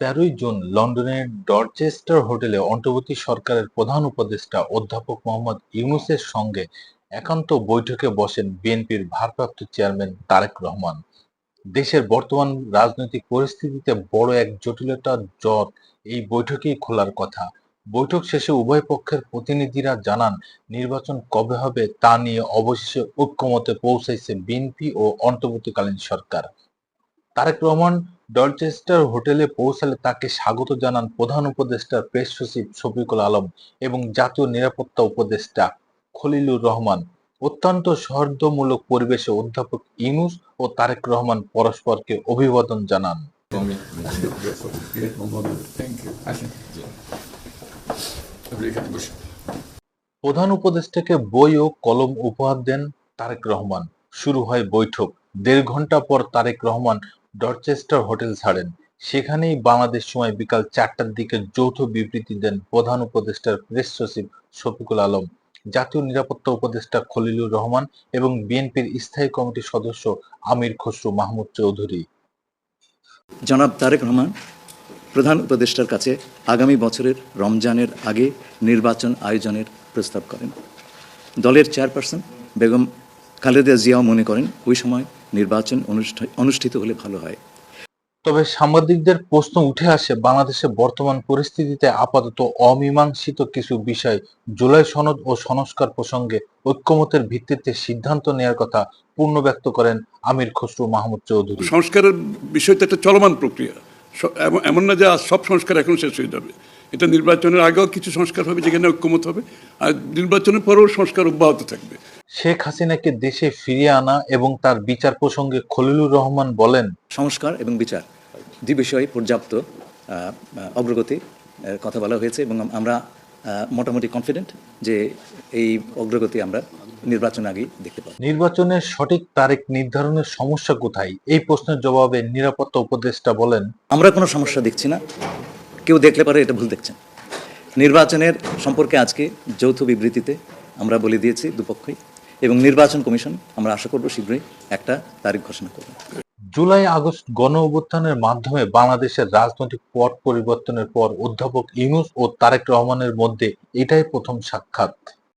তেরোই জুন লন্ডনের ডরচেস্টার হোটেলে অন্তর্বর্তী সরকারের প্রধান উপদেষ্টা অধ্যাপক মোহাম্মদ ইউনূসের সঙ্গে একান্ত বৈঠকে বসেন বিএনপির ভারপ্রাপ্ত চেয়ারম্যান তারেক রহমান। দেশের বর্তমান রাজনৈতিক পরিস্থিতিতে বড় এক জটিলতার জট এই বৈঠকেই খোলার কথা। বৈঠক শেষে উভয় পক্ষের প্রতিনিধিরা জানান, নির্বাচন কবে হবে তা নিয়ে অবশেষে ঐক্যমতে পৌঁছাইছে বিএনপি ও অন্তর্বর্তীকালীন সরকার। তারেক রহমান ডলচেস্টার হোটেলে পৌঁছালে তাকে স্বাগত জানান প্রধান উপদেষ্টা প্রেস সচিব শফিকুল আলম এবং জাতীয় নিরাপত্তা উপদেষ্টা খলিলুর রহমান। অত্যন্ত সৌহার্দ্যমূলক পরিবেশে অধ্যাপক ইউনূস ও তারেক রহমান পরস্পরকে অভিবাদন জানান। প্রধান উপদেষ্টাকে বই ও কলম উপহার দেন তারেক রহমান। শুরু হয় বৈঠক। দেড় ঘণ্টা পর তারেক রহমান ডরচেস্টার হোটেল ছাড়েন। সেখানেই বাংলাদেশ সময় বিকাল চারটার দিকে যৌথ বিবৃতি দেন প্রধান উপদেষ্টার প্রেস সচিব শফিকুল আলম। জাতীয় নিরাপত্তা উপদেষ্টা খলিলুর রহমান এবং বিএনপির স্থায়ী কমিটির সদস্য আমির খসরু মাহমুদ চৌধুরী। জনাব তারেক রহমান, প্রধান উপদেষ্টার কাছে আগামী বছরের রমজানের আগে নির্বাচন আয়োজনের প্রস্তাব করেন। দলের চেয়ারপারসন বেগম খালেদা জিয়াও মনে করেন ওই সময় নির্বাচন অনুষ্ঠা- অনুষ্ঠিত হলে ভালো হয়। তবে সাংবাদিকদের প্রশ্ন উঠে আসে বাংলাদেশে বর্তমান পরিস্থিতিতে আপাতত অমীমাংসিত কিছু বিষয় জুলাই সনদ ও সংস্কার প্রসঙ্গে ঐক্যমতের ভিত্তিতে সিদ্ধান্ত নেওয়ার কথা পূর্ণ ব্যক্ত করেন আমির খসরু মাহমুদ চৌধুরী। সংস্কারের বিষয়টা একটা চলমান প্রক্রিয়া। এমন- এমন না যে সব সংস্কার এখন শেষ হয়ে যাবে। এটা নির্বাচনের আগেও কিছু সংস্কার হবে যেখানে ঐক্যমত হবে আর নির্বাচনের পরেও সংস্কার অব্যাহত থাকবে। শেখ হাসিনাকে দেশে ফিরিয়ে আনা এবং তার বিচার প্রসঙ্গে খলিলুর রহমান বলেন সংস্কার এবং বিচার দুই বিষয়ে পর্যাপ্ত অগ্রগতি কথা বলা হয়েছে এবং আমরা মোটামুটি কনফিডেন্ট যে এই অগ্রগতি আমরা নির্বাচন আগেই দেখতে পাবো। নির্বাচনের সঠিক তারিখ নির্ধারণের সমস্যা কোথায়? এই প্রশ্নের জবাবে নিরাপত্তা উপদেষ্টা বলেন আমরা কোনো সমস্যা দেখছি না কেউ দেখলে পারে এটা ভুল দেখছেন। নির্বাচনের সম্পর্কে আজকে যৌথ বিবৃতিতে আমরা বলে দিয়েছি দুপক্ষই। এবং নির্বাচন কমিশন, আমরা আশা করব শীঘ্রই একটা তারিখ ঘোষণা করবে। জুলাই আগস্ট গণ অভ্যুত্থানের মাধ্যমে বাংলাদেশের রাজনৈতিক পট পরিবর্তনের পর অধ্যাপক ইউনুস ও তারেক রহমানের মধ্যে এটাই প্রথম সাক্ষাৎ।